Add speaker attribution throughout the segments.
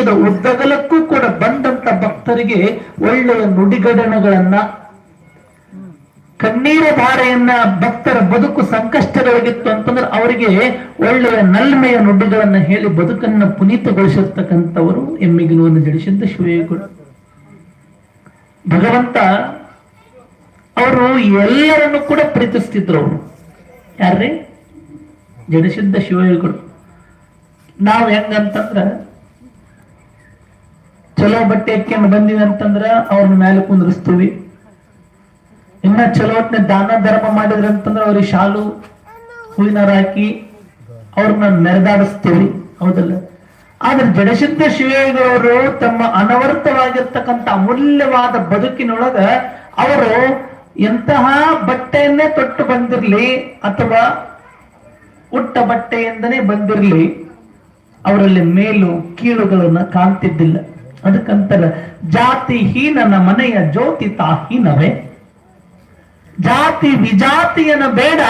Speaker 1: ದೇಶದ ಉದ್ದಗಲಕ್ಕೂ ಕೂಡ ಬಂದಂತ ಭಕ್ತರಿಗೆ ಒಳ್ಳೆಯ ನುಡಿಗಡಣಗಳನ್ನ ಕಣ್ಣೀರ ಧಾರೆಯನ್ನ ಭಕ್ತರ ಬದುಕು ಸಂಕಷ್ಟಗಳಿಗಿತ್ತು ಅಂತಂದ್ರೆ ಅವರಿಗೆ ಒಳ್ಳೆಯ ನಲ್ಮೆಯ ನುಡಿಗಳನ್ನ ಹೇಳಿ ಬದುಕನ್ನ ಪುನೀತಗೊಳಿಸಿರ್ತಕ್ಕಂಥವರು ಎಮ್ಮಿಗಿಲುವನ್ನು ಜಡಿಸಿದ್ದ ಶಿವಯೋಗಗಳು ಭಗವಂತ ಅವರು ಎಲ್ಲರನ್ನು ಕೂಡ ಪ್ರೀತಿಸ್ತಿದ್ರು ಅವರು. ಯಾರ್ರಿ? ಜಡಿಸಿದ್ದ ಶಿವಯೋಗಗಳು ನಾವು ಹೆಂಗಂತಂದ್ರ ಚಲೋ ಬಟ್ಟೆ ಹಾಕ್ಯಂಡ್ ಬಂದಿವಿ ಅಂತಂದ್ರ ಅವ್ರನ್ನ ಮೇಲೆ ಕುಂದ್ರಿಸ್ತೀವಿ. ಇನ್ನ ಚಲೋ ಹೊತ್ನೆ ದಾನ ಧರ್ಮ ಮಾಡಿದ್ರ ಅಂತಂದ್ರ ಅವ್ರಿಗೆ ಶಾಲು, ಹೂವಿನಾರ ಹಾಕಿ ಅವ್ರನ್ನ ಮೆರೆದಾಡಿಸ್ತೀವಿ ಹೌದಲ್ಲ? ಆದ್ರೆ ಜಡಸಿದ್ಧ ಶಿವಯೋಗಿಗಳವರು ತಮ್ಮ ಅನವರ್ತವಾಗಿರ್ತಕ್ಕಂಥ ಅಮೂಲ್ಯವಾದ ಬದುಕಿನೊಳಗ ಅವರು ಎಂತಹ ಬಟ್ಟೆಯನ್ನೇ ತೊಟ್ಟು ಬಂದಿರ್ಲಿ ಅಥವಾ ಉಟ್ಟ ಬಟ್ಟೆಯಿಂದನೇ ಬಂದಿರ್ಲಿ, ಅವರಲ್ಲಿ ಮೇಲು ಕೀಳುಗಳನ್ನ ಕಾಣ್ತಿದ್ದಿಲ್ಲ. ಅದಕ್ಕಂತರ ಜಾತಿ ಹೀನನ ಮನೆಯ ಜ್ಯೋತಿ ತಾಹೀನವೇ? ಜಾತಿ ವಿಜಾತಿಯನ ಬೇಡ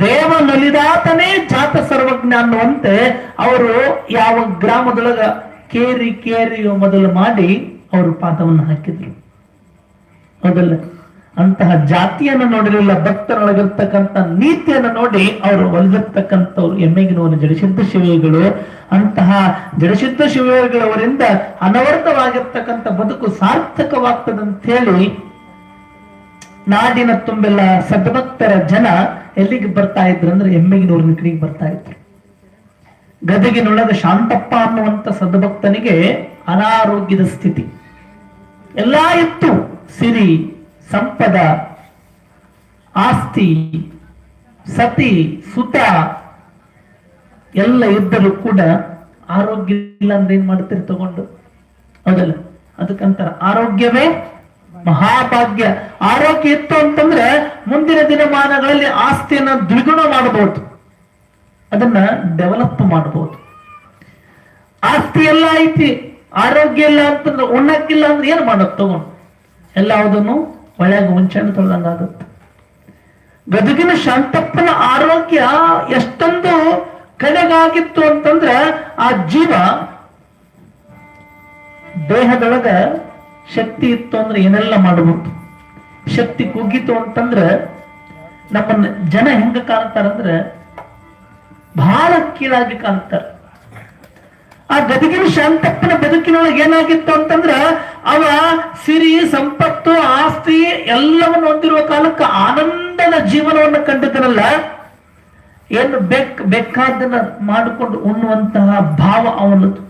Speaker 1: ದೇವ ನಲಿದಾತನೇ ಜಾತ ಸರ್ವಜ್ಞ ಅನ್ನುವಂತೆ ಅವರು ಯಾವ ಗ್ರಾಮದೊಳಗ ಕೇರಿ ಕೇರಿಯೋ ಮೊದಲು ಮಾಡಿ ಅವರು ಪಾದವನ್ನು ಹಾಕಿದ್ರು. ಹೌದಲ್ಲ ಅಂತಹ ಜಾತಿಯನ್ನು ನೋಡಿರಲಿಲ್ಲ ಭಕ್ತರೊಳಗಿರ್ತಕ್ಕಂಥ ನೀತಿಯನ್ನು ನೋಡಿ ಅವರು ಒಲಿದಿರ್ತಕ್ಕಂಥವ್ರು ಎಮ್ಮೆಗಿನವನು ಜಡಸಿದ್ಧ ಶಿವೆಗಳು, ಅಂತಹ ಜಡಸಿದ್ಧ ಶಿವಯೋಗಿಗಳವರಿಂದ ಅನವರ್ತವಾಗಿರ್ತಕ್ಕಂಥ ಬದುಕು ಸಾರ್ಥಕವಾಗ್ತದಂತ ಹೇಳಿ ನಾಡಿನ ತುಂಬೆಲ್ಲ ಸದ್ಭಕ್ತರ ಜನ ಎಲ್ಲಿಗೆ ಬರ್ತಾ ಇದ್ರು ಅಂದ್ರೆ ಎಮ್ಮೆಗಿನೂರಿನ ಕಡೆಗೆ ಬರ್ತಾ ಇದ್ರು. ಗದಗಿನೊಳಗ ಶಾಂತಪ್ಪ ಅನ್ನುವಂಥ ಸದ್ಭಕ್ತನಿಗೆ ಅನಾರೋಗ್ಯದ ಸ್ಥಿತಿ. ಎಲ್ಲಾ ಇತ್ತು. ಸಿರಿ ಸಂಪದ, ಆಸ್ತಿ, ಸತಿ, ಸುತ, ಎಲ್ಲ ಇದ್ದರೂ ಕೂಡ ಆರೋಗ್ಯ ಇಲ್ಲ ಅಂದ್ರೆ ಏನ್ ಮಾಡ್ತೀರಿ ತಗೊಂಡು? ಹೌದಲ್ಲ? ಅದಕ್ಕಂತಾರ ಆರೋಗ್ಯವೇ ಮಹಾಭಾಗ್ಯ. ಆರೋಗ್ಯ ಇತ್ತು ಅಂತಂದ್ರೆ ಮುಂದಿನ ದಿನಮಾನಗಳಲ್ಲಿ ಆಸ್ತಿಯನ್ನ ದ್ವಿಗುಣ ಮಾಡಬಹುದು. ಅದನ್ನ ಡೆವಲಪ್ ಮಾಡಬಹುದು. ಆಸ್ತಿ ಎಲ್ಲ ಐತಿ, ಆರೋಗ್ಯ ಇಲ್ಲ ಅಂತಂದ್ರೆ ಉಣ್ಣಕ್ಕಿಲ್ಲ ಅಂದ್ರೆ ಏನ್ ಮಾಡೋದು ತಗೊಂಡು? ಎಲ್ಲವುದನ್ನು ಒಳ್ಳೆಯಾಗ ತೊಳ್ದಂಗ ತೊಳ್ದಂಗಾಗುತ್ತೆ ಗದಗಿನ ಶಾಂತಪ್ಪನ ಆರೋಗ್ಯ ಎಷ್ಟೊಂದು ಕಡೆಗಾಗಿತ್ತು ಅಂತಂದ್ರೆ ಆ ಜೀವ ದೇಹದೊಳಗ ಶಕ್ತಿ ಇತ್ತು ಅಂದ್ರೆ ಏನೆಲ್ಲ ಮಾಡಬಹುದು ಶಕ್ತಿ ಕುಗ್ಗಿತು ಅಂತಂದ್ರೆ ನಮ್ಮನ್ನ ಜನ ಹೆಂಗ ಕಾಣ್ತಾರಂದ್ರೆ ಬಹಳ ಕೀಳಾಗಿ ಕಾಣ್ತಾರ. ಆ ಗದಗಿನ ಶಾಂತಪ್ಪನ ಬದುಕಿನೊಳಗೆ ಏನಾಗಿತ್ತು ಅಂತಂದ್ರ ಅವ ಸಿರಿ, ಸಂಪತ್ತು, ಆಸ್ತಿ ಎಲ್ಲವನ್ನು ಹೊಂದಿರುವ ಕಾಲಕ್ಕೆ ಆನಂದದ ಜೀವನವನ್ನು ಕಂಡಿದ್ದನಲ್ಲ. ಏನು ಬೆಕ್ ಬೇಕಾದನ್ನ ಮಾಡಿಕೊಂಡು ಉಣ್ಣುವಂತಹ ಭಾವ ಅವನದು.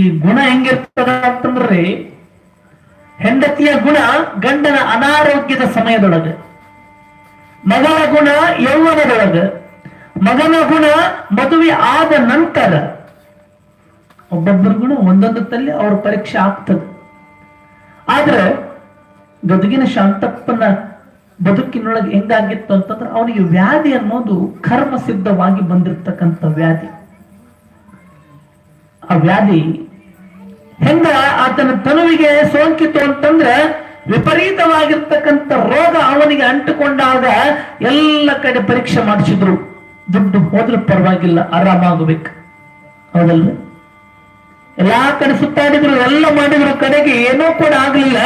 Speaker 1: ಈ ಗುಣ ಹೆಂಗಿರ್ತದ ಅಂತಂದ್ರೆ ಹೆಂಡತಿಯ ಗುಣ ಗಂಡನ ಅನಾರೋಗ್ಯದ ಸಮಯದೊಳಗೆ, ಮಗಳ ಗುಣ ಯೌವನದೊಳಗೆ, ಮಗನ ಗುಣ ಮದುವೆ ಆದ ನಂತರ ಒಬ್ಬೊಬ್ಬರ ಗುಣ ಒಂದೊಂದು ತಲ್ಲಿ ಅವ್ರ ಪರೀಕ್ಷೆ ಆಗ್ತದೆ. ಆದ್ರೆ ಗದುಗಿನ ಶಾಂತಪ್ಪನ ಬದುಕಿನೊಳಗೆ ಹೆಂಗಾಗಿತ್ತು ಅಂತಂದ್ರೆ ಅವನಿಗೆ ವ್ಯಾಧಿ ಅನ್ನೋದು ಕರ್ಮ ಸಿದ್ಧವಾಗಿ ಬಂದಿರತಕ್ಕಂಥ ವ್ಯಾಧಿ. ಆ ವ್ಯಾಧಿ ಹೆಂಗ ಆತನ ತನುವಿಗೆ ಸೋಂಕಿತು ಅಂತಂದ್ರೆ ವಿಪರೀತವಾಗಿರ್ತಕ್ಕಂಥ ರೋಗ ಅವನಿಗೆ ಅಂಟುಕೊಂಡಾಗ ಎಲ್ಲ ಕಡೆ ಪರೀಕ್ಷೆ ಮಾಡಿಸಿದ್ರು. ದುಡ್ಡು ಹೋದ್ರೆ ಪರವಾಗಿಲ್ಲ, ಆರಾಮಾಗಬೇಕು. ಹೌದಲ್ರಿ ಎಲ್ಲಾ ಕಡೆ ಸುತ್ತಾಡಿದ್ರು, ಎಲ್ಲ ಮಾಡಿದ್ರು, ಕಡೆಗೆ ಏನೂ ಕೂಡ ಆಗ್ಲಿಲ್ಲ.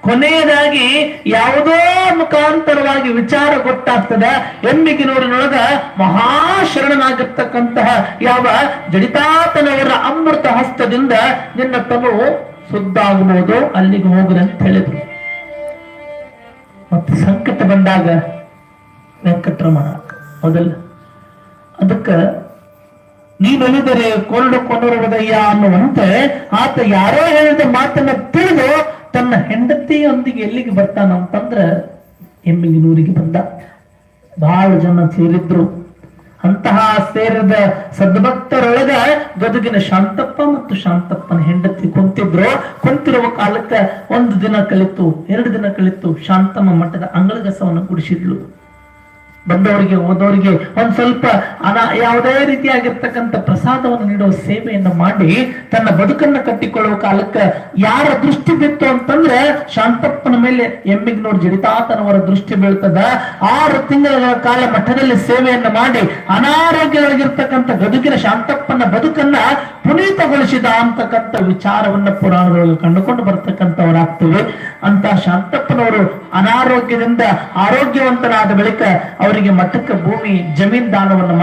Speaker 1: ಕೊನೆಯದಾಗಿ ಯಾವುದೋ ಮುಖಾಂತರವಾಗಿ ವಿಚಾರ ಗೊತ್ತಾಗ್ತದೆ. ಎಮ್ಮಿಗಿನೂರಿನೊಳಗ ಮಹಾಶರಣನಾಗಿರ್ತಕ್ಕಂತಹ ಯಾವ ಜಡಿತಾತನವರ ಅಮೃತ ಹಸ್ತದಿಂದ ನಿನ್ನ ತನು ಸುದ್ದಾಗಬಹುದು ಅಲ್ಲಿಗೆ ಹೋಗ್ರಿ ಅಂತ ಹೇಳಿದ್ರು. ಮತ್ತೆ ಸಂಕಟ ಬಂದಾಗ ವೆಂಕಟರಮಣ ಹೌದಲ್ಲ ಅದಕ್ಕ ನೀನೊಲಿದರೆ ಕೊರಡು ಕೊನರುವುದಯ್ಯ ಅನ್ನುವಂತೆ ಆತ ಯಾರೋ ಹೇಳಿದ ಮಾತನ್ನ ತಿಳಿದು ತನ್ನ ಹೆಂಡತಿಯೊಂದಿಗೆ ಎಲ್ಲಿಗೆ ಬರ್ತಾನ ಅಂತಂದ್ರೆ ಎಮ್ಮಿಗಿನೂರಿಗೆ ಬಂದ. ಬಹಳ ಜನ ಸೇರಿದ್ರು. ಅಂತಹ ಸೇರಿದ ಸದ್ಭಕ್ತರೊಳಗ ಗದುಗಿನ ಶಾಂತಪ್ಪ ಮತ್ತು ಶಾಂತಪ್ಪನ ಹೆಂಡತಿ ಕುಂತಿದ್ರು. ಕುಂತಿರುವ ಕಾಲಕ್ಕೆ ಒಂದು ದಿನ ಕಲಿತು, ಎರಡು ದಿನ ಕಲಿತು ಶಾಂತಮ್ಮ ಮಠದ ಅಂಗಳಗಸವನ್ನು ಕುಡಿಸಿದ್ಲು ಬಂದವರಿಗೆ ಹೋದವರಿಗೆ ಒಂದ್ ಸ್ವಲ್ಪ ಅನ ಯಾವುದೇ ರೀತಿಯಾಗಿರ್ತಕ್ಕಂಥ ಪ್ರಸಾದವನ್ನು ನೀಡುವ ಸೇವೆಯನ್ನು ಮಾಡಿ ತನ್ನ ಬದುಕನ್ನ ಕಟ್ಟಿಕೊಳ್ಳುವ ಕಾಲಕ್ಕೆ ಯಾರ ದೃಷ್ಟಿ ಬಿತ್ತು ಅಂತಂದ್ರೆ ಶಾಂತಪ್ಪನ ಮೇಲೆ ಎಮ್ಮಿಗ್ನೋರ್ ಜಡಿತಾತನವರ ದೃಷ್ಟಿ ಬೀಳ್ತದ. ಆರು ತಿಂಗಳ ಕಾಲ ಮಠದಲ್ಲಿ ಸೇವೆಯನ್ನ ಮಾಡಿ ಅನಾರೋಗ್ಯವಾಗಿರ್ತಕ್ಕಂಥ ಬದುಕಿನ ಶಾಂತಪ್ಪನ ಬದುಕನ್ನ ಪುನೀತಗೊಳಿಸಿದ ಅಂತಕ್ಕಂಥ ವಿಚಾರವನ್ನ ಪುರಾಣದೊಳಗೆ ಕಂಡುಕೊಂಡು ಬರ್ತಕ್ಕಂಥವರಾಗ್ತೇವೆ ಅಂತ ಶಾಂತಪ್ಪನವರು ಅನಾರೋಗ್ಯದಿಂದ ಆರೋಗ್ಯವಂತನಾದ ಬಳಿಕ ಅವರಿಗೆ ಮಠಕ್ಕೆ ಭೂಮಿ, ಜಮೀನ್ ದಾನವನ್ನು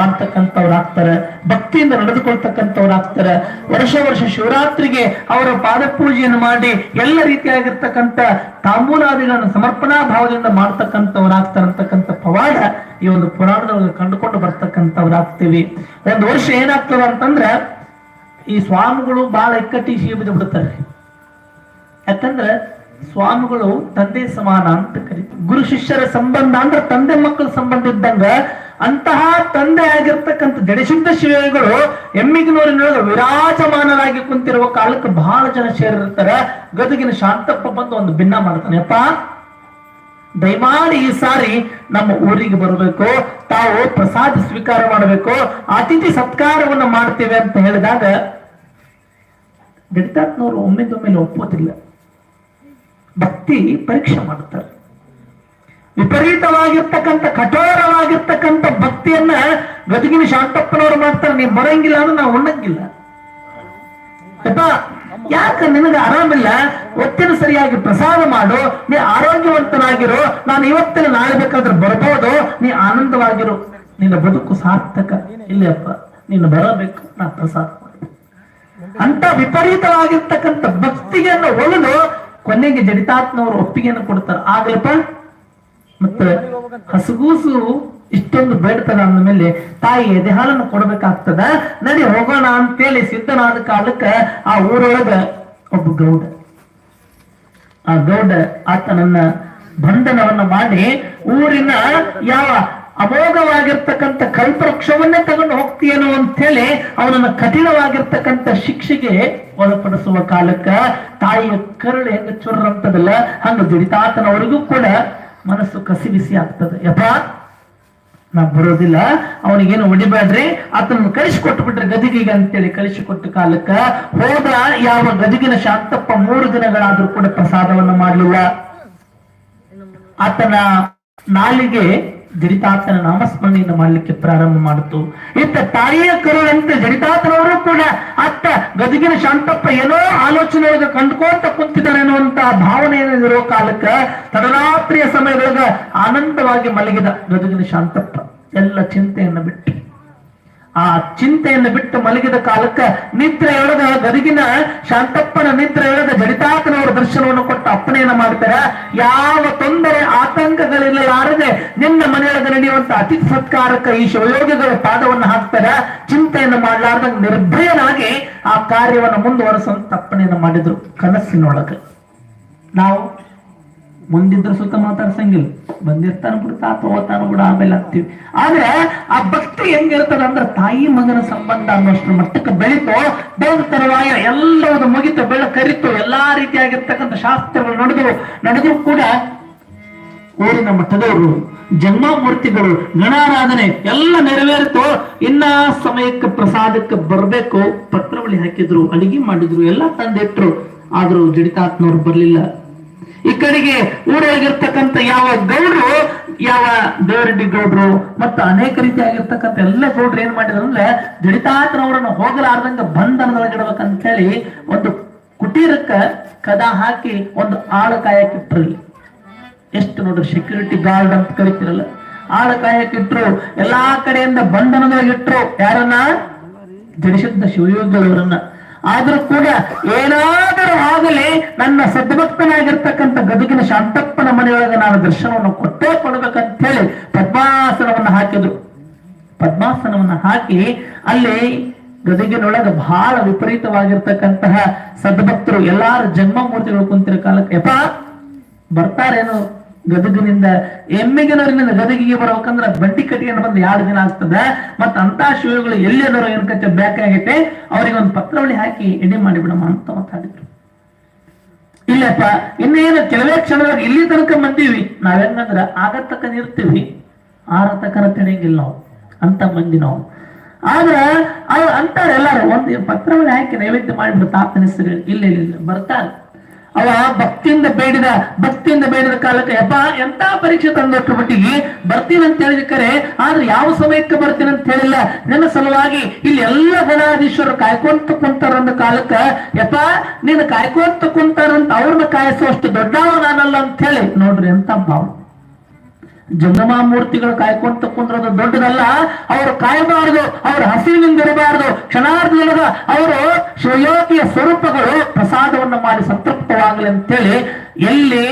Speaker 1: ಭಕ್ತಿಯಿಂದ ನಡೆದುಕೊಳ್ತಕ್ಕಂಥವ್ರಾಗ್ತಾರೆ ವರ್ಷ ವರ್ಷ ಶಿವರಾತ್ರಿಗೆ ಅವರ ಪಾದ ಪೂಜೆಯನ್ನು ಮಾಡಿ ಎಲ್ಲ ರೀತಿಯಾಗಿರ್ತಕ್ಕಂಥ ತಾಂಬೂಲಾದಿಗಳನ್ನು ಸಮರ್ಪಣಾ ಭಾವದಿಂದ ಮಾಡ್ತಕ್ಕಂಥವ್ರಾಗ್ತಾರಂತಕ್ಕಂಥ ಪವಾಡ ಈ ಒಂದು ಪುರಾಣದೊಳಗೆ ಕಂಡುಕೊಂಡು ಬರ್ತಕ್ಕಂಥವ್ರಾಗ್ತೀವಿ ಒಂದು ವರ್ಷ ಏನಾಗ್ತದ ಅಂತಂದ್ರೆ, ಈ ಸ್ವಾಮಿಗಳು ಬಹಳ ಇಕ್ಕಟ್ಟಿಗೆ ಬಿದ್ದು ಬಿಡ್ತಾರೆ. ಯಾಕಂದ್ರೆ ಸ್ವಾಮಿಗಳು ತಂದೆ ಸಮಾನ ಅಂತ ಕರೀತಾರೆ ಗುರು ಶಿಷ್ಯರ ಸಂಬಂಧ ಅಂದ್ರೆ ತಂದೆ ಮಕ್ಕಳ ಸಂಬಂಧ ಇದ್ದಂಗ ಅಂತಹ ತಂದೆ ಆಗಿರ್ತಕ್ಕಂಥ ಜಡಸಿದ್ಧ ಶಿವಗಳು ಎಮ್ಮಿಗನೂರಿನೊಳಗೆ ವಿರಾಜಮಾನರಾಗಿ ಕುಂತಿರುವ ಕಾಲಕ್ಕೆ ಬಹಳ ಜನ ಸೇರಿರ್ತಾರೆ. ಗದಗಿನ ಶಾಂತಪ್ಪ ಬಂದು ಒಂದು ಭಿನ್ನ ಮಾಡ್ತಾನೆ, ಅಪ್ಪ, ದಯಮಾಡಿ ಈ ಸಾರಿ ನಮ್ಮ ಊರಿಗೆ ಬರಬೇಕು, ತಾವು ಪ್ರಸಾದ ಸ್ವೀಕಾರ ಮಾಡಬೇಕು, ಅತಿಥಿ ಸತ್ಕಾರವನ್ನು ಮಾಡ್ತೇವೆ ಅಂತ ಹೇಳಿದಾಗ, ಗಡಿತಾತ್ನವರು ಒಮ್ಮೆದೊಮ್ಮೆಲೆ ಒಪ್ಪೋದಿಲ್ಲ ಭಕ್ತಿ ಪರೀಕ್ಷೆ ಮಾಡುತ್ತಾರೆ. ವಿಪರೀತವಾಗಿರ್ತಕ್ಕಂಥ ಕಠೋರವಾಗಿರ್ತಕ್ಕಂಥ ಭಕ್ತಿಯನ್ನ ಗದಗಿನ ಶಾಂತಪ್ಪನವರು ಮಾಡ್ತಾರೆ, ನೀವು ಬರಂಗಿಲ್ಲ ಅಂದ್ರೆ ನಾವು ಉಣ್ಣಂಗಿಲ್ಲ. ಅಪ್ಪ ಯಾಕ ನಿನಗೆ ಆರಾಮಿಲ್ಲ? ಒತ್ತಿನ ಸರಿಯಾಗಿ ಪ್ರಸಾದ ಮಾಡು, ನೀ ಆರೋಗ್ಯವಂತನಾಗಿರು, ನಾನು ಇವತ್ತಿನ ನಾಳೆ ಬೇಕಾದ್ರೆ ಬರ್ಬೋದು, ನೀ ಆನಂದವಾಗಿರು. ನಿನ್ನ ಬದುಕು ಸಾರ್ಥಕ. ಇಲ್ಲಪ್ಪ ನೀನು ಬರಬೇಕು, ನಾ ಪ್ರಸಾದ ಮಾಡು ಅಂತ ವಿಪರೀತವಾಗಿರ್ತಕ್ಕಂಥ ಭಕ್ತಿಯನ್ನು ಒಲಿದು ಕೊನೆಗೆ ಜಡಿತಾತ್ಮವ್ರ ಒಪ್ಪಿಗೆಯನ್ನು ಕೊಡ್ತಾರೆ. ಆಗಲಪ್ಪ? ಮತ್ತೆ ಹಸುಗೂಸು ಇಷ್ಟೊಂದು ಬೇಡ್ತದ ಅಂದ ಮೇಲೆ ತಾಯಿ ಎದೆಹಾಲನ್ನು ಕೊಡ್ಬೇಕಾಗ್ತದ? ನಡಿ ಹೋಗೋಣ ಅಂತೇಳಿ ಸಿದ್ಧನಾದ ಕಾಲಕ್ಕ ಆ ಊರೊಳಗ ಒಬ್ಬ ಗೌಡ. ಆ ಗೌಡ ಆತನನ್ನ ಬಂಧನವನ್ನ ಮಾಡಿ ಊರಿನ ಯಾವ ಅಮೋಘವಾಗಿರ್ತಕ್ಕಂಥ ಕಲ್ಪವೃಕ್ಷವನ್ನೇ ತಗೊಂಡು ಹೋಗ್ತೀಯನೋ ಅಂತ ಹೇಳಿ ಅವನನ್ನ ಕಠಿಣವಾಗಿರ್ತಕ್ಕಂಥ ಶಿಕ್ಷೆಗೆ ಒಳಪಡಿಸುವ ಕಾಲಕ್ಕ ತಾಯಿಯ ಕರುಳು ಹೆಂಗ ಚುರ್ರಂತದಲ್ಲ, ಹಂಗ ದುಡಿತಾತನವರಿಗೂ ಕೂಡ ಮನಸ್ಸು ಕಸಿ ಬಿಸಿ ಆಗ್ತದೆ. ಯಪ್ಪ ನಾ ಬರೋದಿಲ್ಲ, ಅವನಿಗೇನು ಹೊಡಿಬೇಡ್ರಿ ಆತನ ಕಳಿಸಿಕೊಟ್ಟು ಬಿಟ್ರೆ ಗದಿಗಿಗೆ ಅಂತೇಳಿ ಕಳಿಸಿಕೊಟ್ಟ ಕಾಲಕ್ಕ, ಹೋದ ಯಾವ ಗದಿಗಿನ ಶಾಂತಪ್ಪ ಮೂರು ದಿನಗಳಾದ್ರೂ ಕೂಡ ಪ್ರಸಾದವನ್ನ ಮಾಡಲಿಲ್ಲ. ಆತನ ನಾಲಿಗೆ ಜಡಿತಾತನ ನಾಮಸ್ಮರಣೆಯನ್ನು ಮಾಡಲಿಕ್ಕೆ ಪ್ರಾರಂಭ ಮಾಡಿತು. ಇತ್ತ ತಾಯಿಯ ಕರುಳಂತೆ ಜಡಿತಾತನವರು ಕೂಡ ಅತ್ತ ಗದಗಿನ ಶಾಂತಪ್ಪ ಏನೋ ಆಲೋಚನೆಯೊಳಗೆ ಕಂಡುಕೊಂತ ಕುಂತಿದ್ದಾರೆ ಅನ್ನುವಂತಹ ಭಾವನೆ ಇರೋ ಕಾಲಕ್ಕ ತಡರಾತ್ರಿಯ ಸಮಯದೊಳಗ ಆನಂದವಾಗಿ ಮಲಗಿದ ಗದಗಿನ ಶಾಂತಪ್ಪ. ಎಲ್ಲ ಚಿಂತೆಯನ್ನು ಬಿಟ್ಟು. ಆ ಚಿಂತೆಯನ್ನು ಬಿಟ್ಟು ಮಲಗಿದ ಕಾಲಕ್ಕ ಎಳೆದ ಗದಗಿನ ಶಾಂತಪ್ಪನ ನಿದ್ರೆಯೊಳಗ ಜಡಿತಾತನವರ ದರ್ಶನವನ್ನು ಕೊಟ್ಟು ಅಪ್ಪಣೆಯನ್ನ ಮಾಡ್ತಾರ. ಯಾವ ತೊಂದರೆ, ಆತಂಕಗಳಿಲ್ಲಲಾರದೆ ನಿನ್ನ ಮನೆಯೊಳಗೆ ನಡೆಯುವಂತ ಅತಿ ಸತ್ಕಾರಕ ಈ ಶಿವಯೋಗಿಗಳ ಪಾದವನ್ನು ಹಾಕ್ತಾರ. ಚಿಂತೆಯನ್ನು ಮಾಡಲಾರದ ನಿರ್ಭಯನಾಗಿ ಆ ಕಾರ್ಯವನ್ನು ಮುಂದುವರೆಸುವಂತ ಅಪ್ಪಣೆಯನ್ನು ಮಾಡಿದ್ರು ಕನಸಿನೊಳಗೆ. ನಾವು ಮುಂದಿದ್ರ ಸುತ್ತ ಮಾತಾಡ್ಸಂಗಿಲ್ಲ. ಬಂದಿರ್ತಾನ ತಾತ ತಗೋತಾನ ಬಿಡ, ಆಮೇಲೆ ಆಗ್ತೀವಿ ಆದ್ರೆ ಆ ಭಕ್ತಿ ಹೆಂಗಿರ್ತದ ಅಂದ್ರೆ ತಾಯಿ ಮಗನ ಸಂಬಂಧ ಅನ್ನೋಷ್ಟ್ರ ಮಟ್ಟಕ್ಕೆ ಬೆಳೀತು ಬೆಳೆದ ತರುವಾಯ ಎಲ್ಲವುದು ಮುಗಿತು ಬೆಳ ಕರಿತು, ಎಲ್ಲಾ ರೀತಿಯಾಗಿರ್ತಕ್ಕಂಥ ಶಾಸ್ತ್ರಗಳು ನಡೆದು ನಡೆದು ಕೂಡ ಊರಿನ ಮಠದವರು, ಜನ್ಮಾಮೂರ್ತಿಗಳು, ಗಣಾರಾಧನೆ ಎಲ್ಲ ನೆರವೇರಿತು. ಇನ್ನ ಸಮಯಕ್ಕೆ ಪ್ರಸಾದಕ್ಕೆ ಬರಬೇಕು. ಪತ್ರವಳಿ ಹಾಕಿದ್ರು, ಅಡಿಗೆ ಮಾಡಿದ್ರು, ಎಲ್ಲ ತಂದಿಟ್ರು. ಆದ್ರೂ ಜಡಿತಾತ್ನವ್ರು ಬರ್ಲಿಲ್ಲ. ಈ ಕಡೆಗೆ ಊರಾಗಿರ್ತಕ್ಕಂಥ ಯಾವ ಗೌಡ್ರು, ಯಾವ ದೇವರೆಡ್ಡಿ ಗೌಡ್ರು ಮತ್ತು ಅನೇಕ ರೀತಿಯಾಗಿರ್ತಕ್ಕಂಥ ಎಲ್ಲ ಗೌಡ್ರು ಏನ್ ಮಾಡಿದ್ರು ಅಂದ್ರೆ ಜಡಿತಾತನವರನ್ನು ಹೋಗಲಾರ್ದಂಗ ಬಂಧನದೊಳಗಿಡ್ಬೇಕಂತ ಹೇಳಿ ಒಂದು ಕುಟೀರಕ್ಕ ಕದ ಹಾಕಿ ಒಂದು ಆಳ ಕಾಯಕ್ಕಿಟ್ರಲ್ಲಿ ಎಷ್ಟು ನೋಡ್ರಿ ಸೆಕ್ಯೂರಿಟಿ ಗಾರ್ಡ್ ಅಂತ ಕರಿತಿರಲ್ಲ? ಆಳ ಕಾಯಕ್ಕಿಟ್ರು, ಎಲ್ಲಾ ಕಡೆಯಿಂದ ಬಂಧನದೊಳಗಿಟ್ರು ಯಾರನ್ನ? ಜಡಿಸಿದ್ದ ಶಿವಯೋಗಿಗಳವರನ್ನ. ಆದ್ರೂ ಕೂಡ ಏನಾದರೂ ಆಗಲಿ ನನ್ನ ಸದ್ಭಕ್ತನಾಗಿರ್ತಕ್ಕಂಥ ಗದುಗಿನ ಶಾಂತಪ್ಪನ ಮನೆಯೊಳಗೆ ನಾನು ದರ್ಶನವನ್ನು ಕೊಟ್ಟೇ ಕೊಡ್ಬೇಕಂತ ಹೇಳಿ ಪದ್ಮಾಸನವನ್ನು ಹಾಕಿದ್ರು. ಪದ್ಮಾಸನವನ್ನು ಹಾಕಿ ಅಲ್ಲಿ ಗದಗಿನೊಳಗೆ ಬಹಳ ವಿಪರೀತವಾಗಿರ್ತಕ್ಕಂತಹ ಸದ್ಭಕ್ತರು ಎಲ್ಲಾರು ಜನ್ಮಮೂರ್ತಿಗಳು ಕುಂತಿರೋ ಕಾಲಕ್ಕೆ, ಯಪ್ಪ ಬರ್ತಾರೇನು ಗದಗಿನಿಂದ ಎಮ್ಮಿಗನವರಿನಿಂದ ಗದಗಿಗೆ ಬರ್ಬೇಕಂದ್ರ ಬಂಡಿ ಕಟ್ಟಿಗೆ ಬಂದು ಎರಡು ದಿನ ಆಗ್ತದ. ಮತ್ತ ಅಂತ ಶಿವಗಳು ಎಲ್ಲಿ ಏನ್ ಕಚ್ಚ ಬೇಕಾಗೈತೆ ಅವ್ರಿಗೆ ಒಂದು ಪತ್ರವಳಿ ಹಾಕಿ ಎಡೆ ಮಾಡಿಬಿಡಮ್ಮ ಅಂತ ಮಾತಾಡಿದ್ರು. ಇಲ್ಲಪ್ಪ, ಇನ್ನೇನು ಕೆಲವೇ ಕ್ಷಣದಾಗ ಇಲ್ಲಿ ತನಕ ಬಂದೀವಿ. ನಾವೆಂಗಂದ್ರ ಆಗತಕ್ಕ ಇರ್ತೀವಿ ಆರ ತಕನ ತಿಳಿಯಂಗಿಲ್ಲ ನಾವು. ಅಂತ ಮಂದಿ ನಾವು. ಆದ್ರೆ, ಅವ್ರು ಅಂತಾರೆ ಎಲ್ಲಾರು, ಒಂದು ಪತ್ರವಳಿ ಹಾಕಿ ನೈವೇದ್ಯ ಮಾಡಿಬಿಡ್ತಾ ಇಲ್ಲ ಇಲ್ಲ ಬರ್ತಾರೆ ಅವ ಭಕ್ತಿಯಿಂದ ಬೇಡಿದ ಭಕ್ತಿಯಿಂದ ಬೇಡಿದ ಕಾಲಕ್ಕೆ, ಯಪ್ಪ, ಎಂತ ಪರೀಕ್ಷೆ ತಂದೊಟ್ಟು ಮಟ್ಟಿಗೆ ಬರ್ತೀನಂತ ಅಂತ ಹೇಳಿದ ಆದ್ರೆ ಯಾವ ಸಮಯಕ್ಕೆ ಬರ್ತೀನಿ ಅಂತ ಹೇಳಿಲ್ಲ. ನನ್ನ ಸಲುವಾಗಿ ಇಲ್ಲಿ ಎಲ್ಲ ಗಣಾಧೀಶ್ವರರು ಕಾಯ್ಕೊಂತ ಕುಂತಾರೊಂದು ಕಾಲಕ್ಕ, ಯಪ್ಪ, ನೀನು ಕಾಯ್ಕೊಂತ ಕುಂತಾರಂತ ಅವ್ರನ್ನ ಕಾಯಿಸುವಷ್ಟು ದೊಡ್ಡವ ನಾನಲ್ಲ ಅಂತ ಹೇಳಿ. ನೋಡ್ರಿ ಎಂತ ಭಾವ ಜಂಗಮ ಮೂರ್ತಿಗಳು ಕಾಯ್ಕೊಂತ ಕುಂದ್ರದು ದೊಡ್ಡದಲ್ಲ, ಅವರು ಕಾಯಬಾರದು, ಅವ್ರ ಹಸಿವಿನಿಂದ ಇರಬಾರದು. ಕ್ಷಣಾರ್ಧದೊಳಗ ಅವರು ಶಿವಯೋಗಿಯ ಸ್ವರೂಪಗಳು ಪ್ರಸಾದವನ್ನು ಮಾಡಿ ಸಂತೃಪ್ತವಾಗಲಿ ಅಂತೇಳಿ ಎಲ್ಲಿ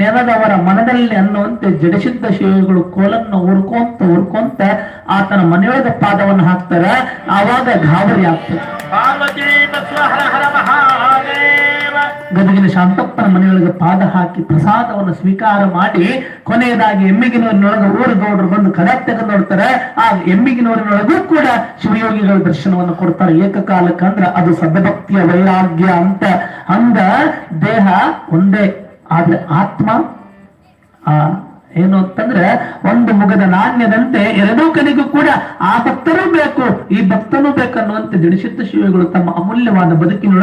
Speaker 1: ನೆನದವರ ಮನದಲ್ಲಿ ಅನ್ನುವಂತೆ ಜಡಿಸಿದ್ದ ಶಿವಗಳು ಕೋಲನ್ನು ಉರ್ಕೊಂತ ಉರ್ಕೊಂತ ಆತನ ಮನೆಯೊಳಗ ಪಾದವನ್ನು ಹಾಕ್ತಾರೆ. ಆವಾಗ ಗಾಬರಿ ಆಗ್ತದೆ. ಗದಗಿನ ಶಾಂತಪ್ಪನ ಮನೆಯೊಳಗೆ ಪಾದ ಹಾಕಿ ಪ್ರಸಾದವನ್ನು ಸ್ವೀಕಾರ ಮಾಡಿ ಕೊನೆಯದಾಗಿ ಎಮ್ಮಿಗಿನವರಿನೊಳಗೆ ಊರು ಗೌಡರು ಬಂದು ಕಡೆ ತೆಗೆದು ನೋಡ್ತಾರೆ. ಆ ಎಮ್ಮಿಗಿನವರಿನೊಳಗೂ ಕೂಡ ಶಿವಯೋಗಿಗಳ ದರ್ಶನವನ್ನು ಕೊಡ್ತಾರೆ. ಏಕಕಾಲಕ್ಕೆ ಅಂದ್ರೆ ಅದು ಸದ್ಭಕ್ತಿಯ ವೈರಾಗ್ಯ ಅಂತ. ಅಂದ ದೇಹ ಒಂದೇ ಆದ್ರೆ ಆತ್ಮ. ಆ, ಏನು ಅಂತಂದ್ರೆ ಒಂದು ಮುಗದ ನಾಣ್ಯದಂತೆ ಎರಡೂ ಕಡೆಗೂ ಕೂಡ ಆ ಭಕ್ತನೂ ಬೇಕು, ಈ ಭಕ್ತನೂ ಬೇಕನ್ನುವಂತೆ ದಿಡಿಸಿದ್ದ ಶಿವಗಳು ತಮ್ಮ ಅಮೂಲ್ಯವಾದ ಬದುಕಿನೊಳಗೆ